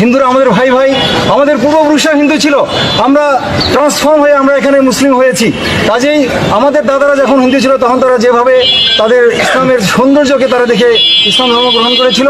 হিন্দুরা আমাদের ভাই ভাই, আমাদের পূর্বপুরুষরা হিন্দু ছিল, আমরা ট্রান্সফর্ম হয়ে আমরা এখানে মুসলিম হয়েছি। কাজেই আমাদের দাদারা যখন হিন্দু ছিল, তখন তারা যেভাবে তাদের ইসলামের সৌন্দর্যকে তারা দেখে ইসলাম ধর্ম গ্রহণ করেছিল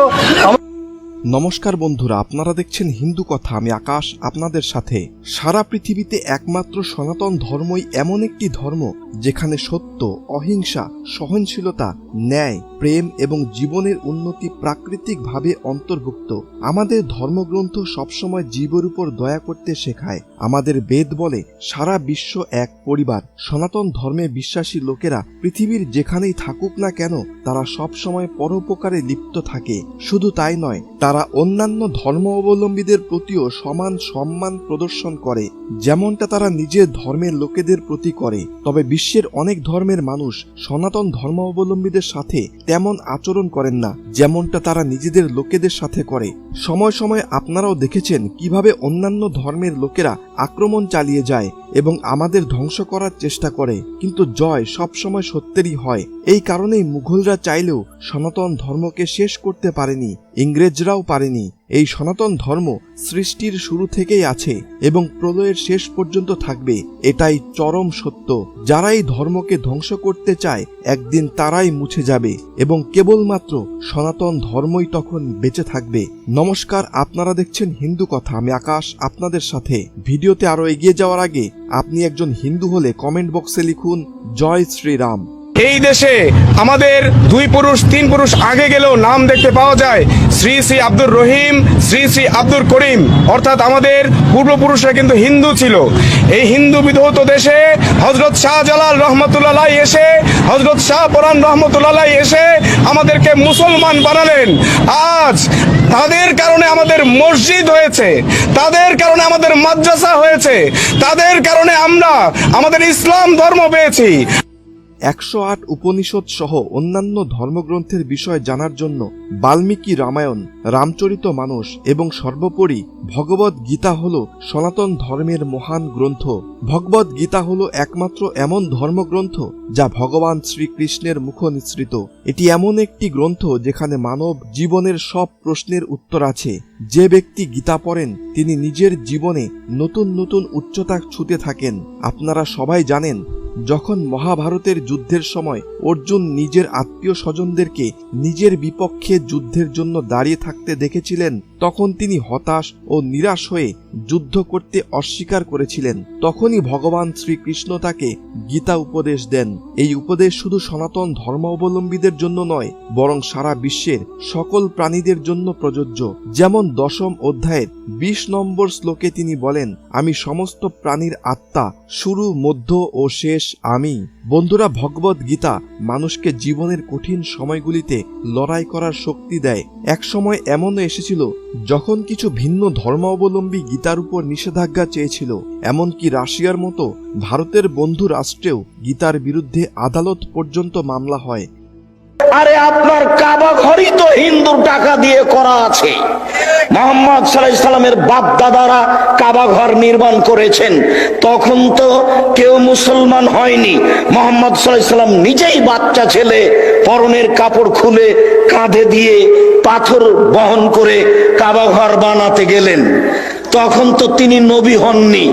নমস্কার বন্ধুরা, আপনারা দেখছেন হিন্দু কথা। আমি আকাশ, আপনাদের সাথে। সারা পৃথিবীতে একমাত্র সনাতন ধর্মই এমন একটি ধর্ম, যেখানে সত্য, অহিংসা, সহনশীলতা, ন্যায়, প্রেম এবং জীবনের উন্নতি প্রাকৃতিকভাবে অন্তর্ভুক্ত। আমাদের ধর্মগ্রন্থ সবসময় জীবের উপর দয়া করতে শেখায়। আমাদের বেদ বলে, সারা বিশ্ব এক পরিবার। সনাতন ধর্মে বিশ্বাসী লোকেরা পৃথিবীর যেখানেই থাকুক না কেন, তারা সবসময় পরোপকারে লিপ্ত থাকে। শুধু তাই নয়, তারা অন্যান্য ধর্ম অবলম্বীদের প্রতিও সমান সম্মান প্রদর্শন করে, যেমনটা তারা নিজের ধর্মের লোকেদের প্রতি করে। তবে বিশ্বের অনেক ধর্মের মানুষ সনাতন ধর্ম অবলম্বীদের সাথে তেমন আচরণ করেন না, যেমনটা তারা নিজেদের লোকেদের সাথে করে। সময় সময় আপনারাও দেখেছেন কীভাবে অন্যান্য ধর্মের লোকেরা আক্রমণ চালিয়ে যায় এবং আমাদের ধ্বংস করার চেষ্টা করে। কিন্তু জয় সবসময় সত্যেরই হয়। এই কারণেই মুঘলরা চাইলেও সনাতন ধর্মকে শেষ করতে পারেনি, ইংরেজরাও পারেনি। এই সনাতন ধর্ম সৃষ্টির শুরু থেকেই আছে এবং প্রলয়ের শেষ পর্যন্ত থাকবে। এটাই চরম সত্য। যারা এই ধর্মকে ধ্বংস করতে চায়, একদিন তারাই মুছে যাবে এবং কেবলমাত্র সনাতন ধর্মই তখন বেঁচে থাকবে। নমস্কার, আপনারা দেখছেন হিন্দু কথা। আমি আকাশ, আপনাদের সাথে। ভিডিওতে আরও এগিয়ে যাওয়ার আগে আপনি একজন হিন্দু হলে কমেন্ট বক্সে লিখুন, জয় শ্রীরাম। এই দেশে আমাদের দুই পুরুষ, তিন পুরুষ আগে গেলেও নাম দেখতে পাওয়া যায়। শ্রী শ্রী আব্দুর রহিম, শ্রী শ্রী আব্দুর করিম। অর্থাৎ আমাদের পূর্বপুরুষরা কিন্তু হিন্দু ছিল। এই হিন্দু বিধৌত দেশে হজরত শাহজালাল রহমতুল্লাহ এসে হজরত শাহ পরান রহমতুল্লাহ এসে আমাদেরকে মুসলমান বানালেন। আজ তাদের কারণে আমাদের মসজিদ হয়েছে, তাদের কারণে আমাদের মাদ্রাসা হয়েছে, তাদের কারণে আমরা আমাদের ইসলাম ধর্ম পেয়েছি। একশো আট উপনিষদ সহ অন্যান্য ধর্মগ্রন্থের বিষয় জানার জন্য বাল্মীকি রামায়ণ, রামচরিত মানস এবং সর্বোপরি ভগবদ গীতা হল সনাতন ধর্মের মহান গ্রন্থ। ভগবদ গীতা হল একমাত্র এমন ধর্মগ্রন্থ যা ভগবান শ্রীকৃষ্ণের মুখ নিঃসৃত। এটি এমন একটি গ্রন্থ যেখানে মানব জীবনের সব প্রশ্নের উত্তর আছে। যে ব্যক্তি গীতা পড়েন, তিনি নিজের জীবনে নতুন নতুন উচ্চতা ছুতে থাকেন। আপনারা সবাই জানেন যখন মহাভারতের যুদ্ধের সময় অর্জুন নিজের আত্মীয় স্বজনদেরকে নিজের বিপক্ষে যুদ্ধের জন্য দাঁড়িয়ে থাকতে দেখেছিলেন তখন তিনি হতাশ ও নিরাশ হয়ে যুদ্ধ করতে অস্বীকার করেছিলেন। তখনই ভগবান শ্রীকৃষ্ণ তাকে গীতা উপদেশ দেন। এই উপদেশ শুধু সনাতন ধর্ম অবলম্বীদের জন্য নয়, বরং সারা বিশ্বের সকল প্রাণীদের জন্য প্রযোজ্য। যেমন দশম অধ্যায়ের বিশ নম্বর শ্লোকে তিনি বলেন, আমি সমস্ত প্রাণীর আত্মা, শুরু, মধ্য ও শেষ, আমি। বন্ধুরা, ভগবত গীতা মানুষকে জীবনের কঠিন সময়গুলিতে লড়াই করার শক্তি দেয়। এক সময় এমনও এসেছিল যখন কিছু ভিন্ন ধর্মাবলম্বী গীতার উপর নিষেধাজ্ঞা চেয়েছিল, এমনকি রাশিয়ার মতো ভারতের বন্ধু রাষ্ট্রেও গীতার বিরুদ্ধে আদালত পর্যন্ত মামলা হয় আরে আপনার কাবা ঘরই তো হিন্দুর টাকা দিয়ে করা আছে। মোহাম্মদ সাল্লাহ সাল্লামের বাপ দাদারা কাবা ঘর নির্মাণ করেছেন। তখন তো কেউ মুসলমান হয়নি। মোহাম্মদ সাল্লাহ সাল্লাম নিজেই বাচ্চা ছেলে, পরনের কাপড় খুলে কাঁধে দিয়ে পাথর বহন করে কাবা ঘর বানাতে গেলেন। তখন তো তিনি নবী হননি।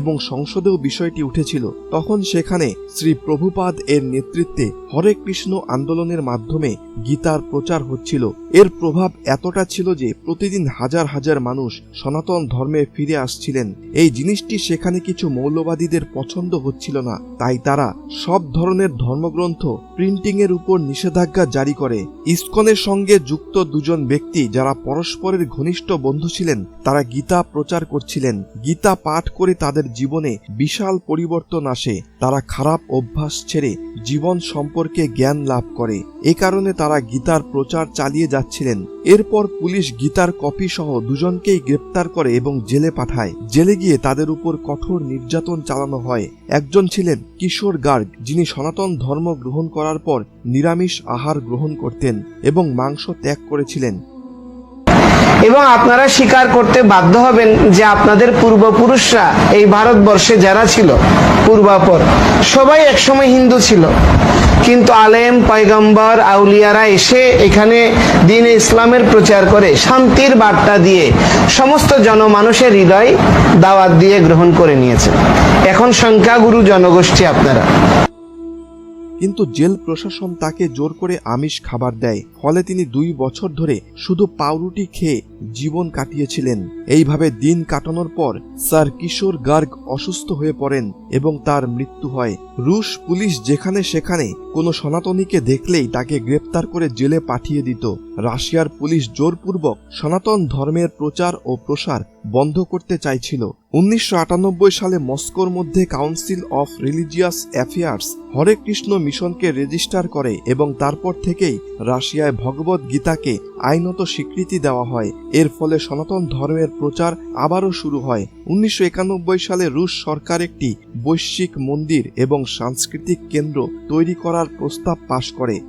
এবং সংসদেও বিষয়টি উঠেছিল, তখন সেখানে শ্রী প্রভুপাদ এর নেতৃত্বে হরে কৃষ্ণ আন্দোলনের মাধ্যমে গীতার প্রচার হচ্ছিল। এর প্রভাব এতটা ছিল যে প্রতিদিন হাজার হাজার মানুষ সনাতন ধর্মে ফিরে আসছিলেন। এই জিনিসটি সেখানে কিছু মৌলবাদীদের পছন্দ হচ্ছিল না, তাই তারা সব ধরনের ধর্মগ্রন্থ প্রিন্টিং এর উপর নিষেধাজ্ঞা জারি করে। ইসকনের সঙ্গে যুক্ত দুজন ব্যক্তি যারা পরস্পরের ঘনিষ্ঠ বন্ধু ছিলেন, তারা গীতা প্রচার করছিলেন। গীতা পাঠ করে তাদের জীবনে বিশাল পরিবর্তন আসে। তারা খারাপ অভ্যাস ছেড়ে জীবন সম্পর্কে জ্ঞান লাভ করে। এ কারণে তারা গীতার প্রচার চালিয়ে যাচ্ছিলেন। এরপর পুলিশ গীতার কপি সহ দুজনকেই গ্রেপ্তার করে এবং জেলে পাঠায়। জেলে গিয়ে তাদের উপর কঠোর নির্যাতন চালানো হয়। একজন ছিলেন কিশোর গার্গ, যিনি সনাতন ধর্ম গ্রহণ করার পর নিরামিষ আহার গ্রহণ করতেন এবং মাংস ত্যাগ করেছিলেন। এবং আপনারা স্বীকার করতে বাধ্য হবেন যে আপনাদের পূর্বপুরুষরা এই ভারতবর্ষে যারা ছিল, পূর্বাপর, সবাই একসময় হিন্দু ছিল। কিন্তু আলেম, পয়গম্বর, আউলিয়ারা এসে এখানে দিন ইসলামের প্রচার করে, শান্তির বার্তা দিয়ে সমস্ত জনমানুষের হৃদয় দাওয়াত দিয়ে গ্রহণ করে নিয়েছে। এখন সংখ্যাগুরু জনগোষ্ঠী আপনারা। কিন্তু জেল প্রশাসন তাকে জোর করে আমিষ খাবার দেয়, ফলে তিনি দুই বছর ধরে শুধু পাউরুটি খেয়ে জীবন কাটিয়েছিলেন। এইভাবে দিন কাটানোর পর স্যার কিশোর গার্গ অসুস্থ হয়ে পড়েন এবং তার মৃত্যু হয়। রুশ পুলিশ যেখানে সেখানে কোনো সনাতনীকে দেখলেই তাকে গ্রেপ্তার করে জেলে পাঠিয়ে দিত। রাশিয়ার পুলিশ জোরপূর্বক সনাতন ধর্মের প্রচার ও প্রসার বন্ধ করতে চাইছিল। উনিশশো আটানব্বই সালে মস্কোর মধ্যে council of religious affairs Hare Krishna মিশনকে register করে এবং তারপর থেকেই রাশিয়ায় ভগবত গীতাকে আইনত স্বীকৃতি দেওয়া হয়। এর ফলে সনাতন ধর্মের প্রচার আবারও শুরু হয়। উনিশশো একানব্বই সালে রুশ সরকার একটি বৈশ্বিক মন্দির এবং সাংস্কৃতিক কেন্দ্র তৈরি করার প্রস্তাব পাশ করে।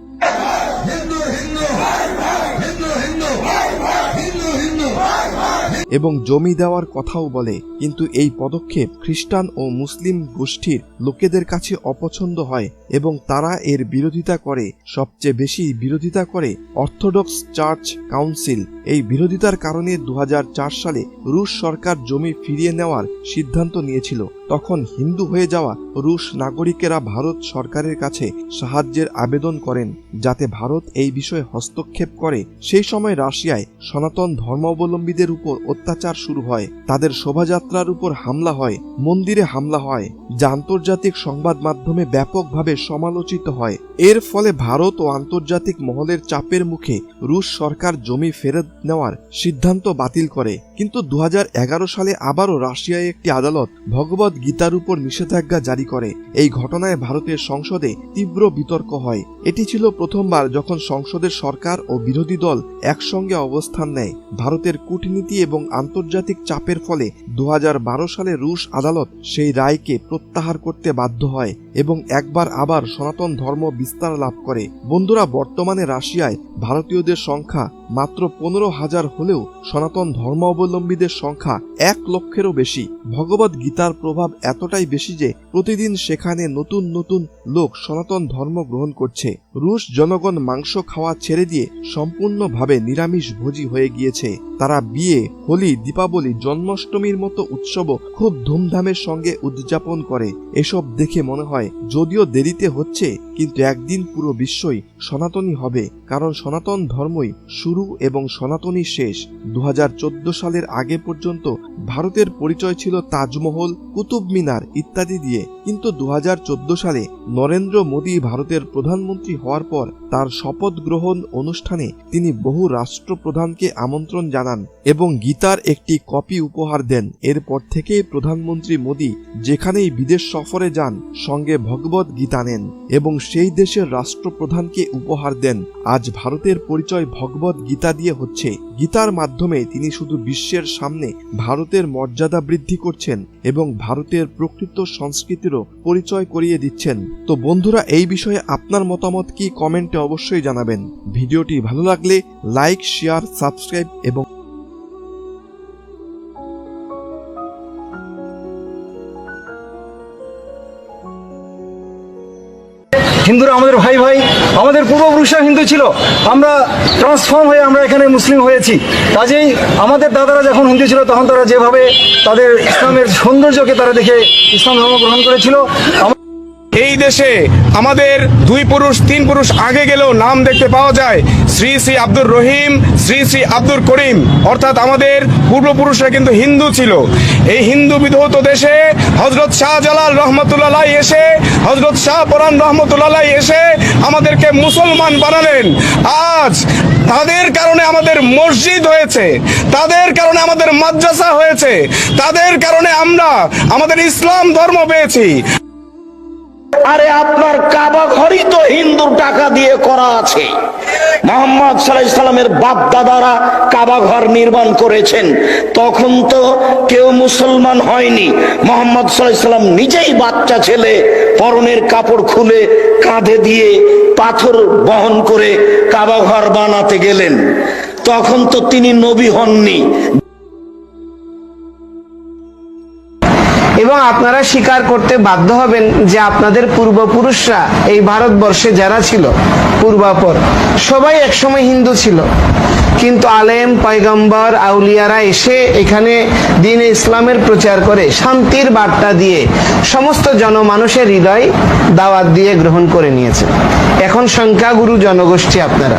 এবং জমি দেওয়ার কথাও বলে, কিন্তু এই পদক্ষেপ খ্রিস্টান ও মুসলিম গোষ্ঠীর লোকেদের কাছে অপছন্দ হয় এবং তারা এর বিরোধিতা করে। সবচেয়ে বেশি বিরোধিতা করে অর্থোডক্স চার্চ কাউন্সিল। এই বিরোধিতার কারণে দু হাজার চার সালে রুশ সরকার জমি ফিরিয়ে নেওয়ার সিদ্ধান্ত নিয়েছিল। তখন হিন্দু হয়ে যাওয়া রুশ নাগরিকেরা ভারত সরকারের কাছে সাহায্যের আবেদন করেন যাতে ভারত এই বিষয়ে হস্তক্ষেপ করে। সেই সময় রাশিয়ায় সনাতন ধর্মাবলম্বীদের উপর অত্যাচার শুরু হয়। তাদের শোভাযাত্রার উপর হামলা হয়, মন্দিরে হামলা হয়, যা আন্তর্জাতিক সংবাদ মাধ্যমে ব্যাপকভাবে সমালোচিত হয়। এর ফলে ভারত ও আন্তর্জাতিক মহলের চাপের মুখে রুশ সরকার জমি ফেরত নেওয়ার সিদ্ধান্ত বাতিল করে। কিন্তু দু হাজার এগারো সালে আবারও রাশিয়ায় একটি আদালত ভগবত গীতার উপর নিষেধাজ্ঞা জারি করে। এই ঘটনায় ভারতের সংসদে তীব্র বিতর্ক হয়। এটি ছিল প্রথমবার যখন সংসদের সরকার ও বিরোধী দল একসঙ্গে অবস্থান নেয়। ভারতের কূটনীতি এবং আন্তর্জাতিক চাপের ফলে দু হাজার বারো সালে রুশ আদালত সেই রায়কে প্রত্যাহার করতে বাধ্য হয়। এবং একবার আবার সনাতন ধর্ম বিস্তার লাভ করে। বন্ধুরা, বর্তমানে রাশিয়ায় ভারতীয়দের সংখ্যা মাত্র পনেরো হাজার হলেও সনাতন ধর্মাবলম্বীদের সংখ্যা এক লক্ষেরও বেশি। ভগবত গীতার প্রভাব এতটাই বেশি যে প্রতিদিন সেখানে নতুন নতুন লোক সনাতন ধর্ম গ্রহণ করছে। রুশ জনগণ মাংস খাওয়া ছেড়ে দিয়ে সম্পূর্ণভাবে নিরামিষ ভোজী হয়ে গিয়েছে। তারা বিয়ে, হোলি, দীপাবলি, জন্মাষ্টমীর মতো উৎসবও খুব ধুমধামের সঙ্গে উদযাপন করে। এসব দেখে মনে হয়, যদিও দেরিতে হচ্ছে, কিন্তু একদিন পুরো বিশ্বই সনাতনী হবে, কারণ সনাতন ধর্মই শুরু এবং সনাতনী শেষ। দু হাজার চোদ্দ সালের আগে পর্যন্ত ভারতের পরিচয় ছিল তাজমহল কুতুব মিনার ইত্যাদি দিয়ে। কিন্তু দু হাজার চোদ্দ সালে নরেন্দ্র মোদী ভারতের প্রধানমন্ত্রী হওয়ার পর তার শপথ গ্রহণ অনুষ্ঠানে তিনি বহু রাষ্ট্রপ্রধানকে আমন্ত্রণ জানান এবং গীতার একটি কপি উপহার দেন। এরপর থেকে প্রধানমন্ত্রী মোদী যেখানেই বিদেশ সফরে যান, সঙ্গে ভগবত গীতা নেন এবং সেই দেশের রাষ্ট্রপ্রধানকে উপহার দেন। আজ ভারতের পরিচয় ভগবত গীতা দিয়ে হচ্ছে। গীতার মাধ্যমে তিনি শুধু বিশ্বের সামনে ভারতের মর্যাদা বৃদ্ধি করছেন এবং ভারতের প্রকৃত সংস্কৃতিরও পরিচয় করিয়ে দিচ্ছেন। তো বন্ধুরা, এই বিষয়ে আপনার মতামত কি? কমেন্টে অবশ্যই জানাবেন। ভিডিওটি ভালো লাগলে লাইক, শেয়ার, সাবস্ক্রাইব এবং হিন্দুরা আমাদের ভাই ভাই, আমাদের পূর্বপুরুষরা হিন্দু ছিল, আমরা ট্রান্সফর্ম হয়ে আমরা এখানে মুসলিম হয়েছি। কাজেই আমাদের দাদারা যখন হিন্দু ছিল, তখন তারা যেভাবে তাদের ইসলামের সৌন্দর্যকে তারা দেখে ইসলাম ধর্ম গ্রহণ করেছিল। এই দেশে আমাদের দুই পুরুষ, তিন পুরুষ আগে গেলেও নাম দেখতে পাওয়া যায়। শ্রী শ্রী আব্দুর রহিম, শ্রী শ্রী আব্দুর করিম। অর্থাৎ আমাদের পূর্বপুরুষরা কিন্তু হিন্দু ছিল। এই হিন্দু বিধৌত দেশে হজরত শাহজালাল রহমতুল্লাহ এসে হজরত শাহ পরান রহমতুল্লাহ এসে আমাদেরকে মুসলমান বানালেন। আজ তাদের কারণে আমাদের মসজিদ হয়েছে, তাদের কারণে আমাদের মাদ্রাসা হয়েছে, তাদের কারণে আমরা আমাদের ইসলাম ধর্ম পেয়েছি। আরে আপনার কাবা ঘরই তো হিন্দুর টাকা দিয়ে করা আছে। মোহাম্মদ সাল্লাহ বাপ দাদারা কাবা ঘর নির্মাণ করেছেন। তখন তো কেউ মুসলমান হয়নি। মোহাম্মদ সাল্লাহ নিজেই বাচ্চা ছেলে, পরনের কাপড় খুলে কাঁধে দিয়ে পাথর বহন করে কাবা ঘর বানাতে গেলেন। তখন তো তিনি নবী হননি। এবং আপনারা স্বীকার করতে বাধ্য হবেন যে আপনাদের পূর্বপুরুষরা এই ভারতবর্ষে যারা ছিল, পূর্বাপর, সবাই একসময় হিন্দু ছিল। কিন্তু আলেম, পয়গম্বর, আউলিয়ারা এসে এখানে দিন ইসলামের প্রচার করে, শান্তির বার্তা দিয়ে সমস্ত জনমানুষের হৃদয় দাওয়াত দিয়ে গ্রহণ করে নিয়েছে। এখন সংখ্যাগুরু জনগোষ্ঠী আপনারা।